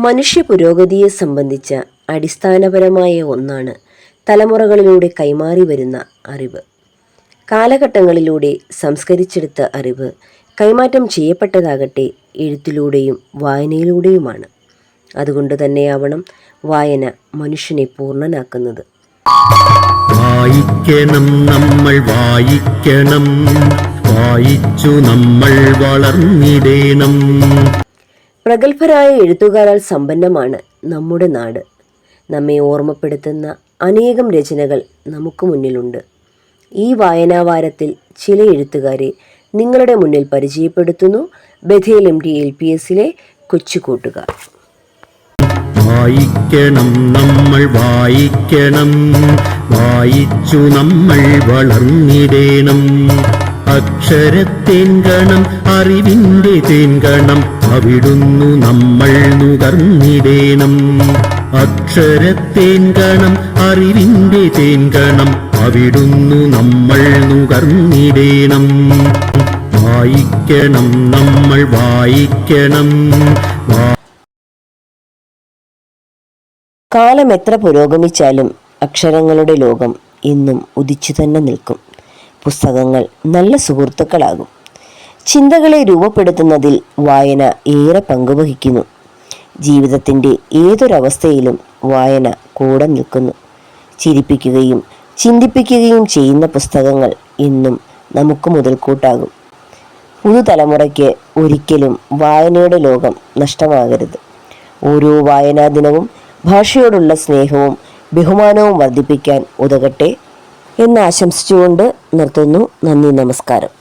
മനുഷ്യ പുരോഗതിയെ സംബന്ധിച്ച അടിസ്ഥാനപരമായ ഒന്നാണ് തലമുറകളിലൂടെ കൈമാറി വരുന്ന അറിവ്. കാലഘട്ടങ്ങളിലൂടെ സംസ്കരിച്ചെടുത്ത അറിവ് കൈമാറ്റം ചെയ്യപ്പെട്ടതാകട്ടെ എഴുത്തിലൂടെയും വായനയിലൂടെയുമാണ്. അതുകൊണ്ട് തന്നെയാവണം വായന മനുഷ്യനെ പൂർണനാക്കുന്നത്. വായിക്കണം നമ്മൾ വായിക്കണം. വായിച്ചു നമ്മൾ വളർന്നിടേണം. പ്രഗത്ഭരായ എഴുത്തുകാരാൽ സമ്പന്നമാണ് നമ്മുടെ നാട്. നമ്മെ ഓർമ്മപ്പെടുത്തുന്ന അനേകം രചനകൾ നമുക്ക് മുന്നിലുണ്ട്. ഈ വായനാവാരത്തിൽ ചില എഴുത്തുകാരെ നിങ്ങളുടെ മുന്നിൽ പരിചയപ്പെടുത്തുന്നു. Bethel M D L P എസിലെ കൊച്ചുകൂട്ടുകാർ. വായിക്കണം നമ്മൾ വായിക്കണം. വായിച്ചു നമ്മൾ വളർന്നിടേണം. അക്ഷരത്തേൻകണം അറിവിന്റെ തേൻകണം അവിടുന്നു നമ്മൾ നുകർന്നിടേണം. അക്ഷരത്തേൻ ഗണം അറിവിന്റെ തേൻകണം അവിടുന്നു നമ്മൾ നുകർന്നിടേണം. വായിക്കണം നമ്മൾ വായിക്കണം. കാലം എത്ര പുരോഗമിച്ചാലും അക്ഷരങ്ങളുടെ ലോകം ഇന്നും ഉദിച്ചു തന്നെ നിൽക്കും. പുസ്തകങ്ങൾ നല്ല സുഹൃത്തുക്കളാകും. ചിന്തകളെ രൂപപ്പെടുത്തുന്നതിൽ വായന ഏറെ പങ്കുവഹിക്കുന്നു. ജീവിതത്തിന്റെ ഏതൊരവസ്ഥയിലും വായന കൂടെ നിൽക്കുന്നു. ചിരിപ്പിക്കുകയും ചിന്തിപ്പിക്കുകയും ചെയ്യുന്ന പുസ്തകങ്ങൾ എന്നും നമുക്ക് മുതൽക്കൂട്ടാകും. പുതുതലമുറയ്ക്ക് ഒരിക്കലും വായനയുടെ ലോകം നഷ്ടമാകരുത്. ഓരോ വായനാ ദിനവും ഭാഷയോടുള്ള സ്നേഹവും ബഹുമാനവും വർദ്ധിപ്പിക്കാൻ ഉതകട്ടെ. എന്ന് ആശംസിച്ചുകൊണ്ട് നിർത്തുന്നു. നന്ദി നമസ്കാരം.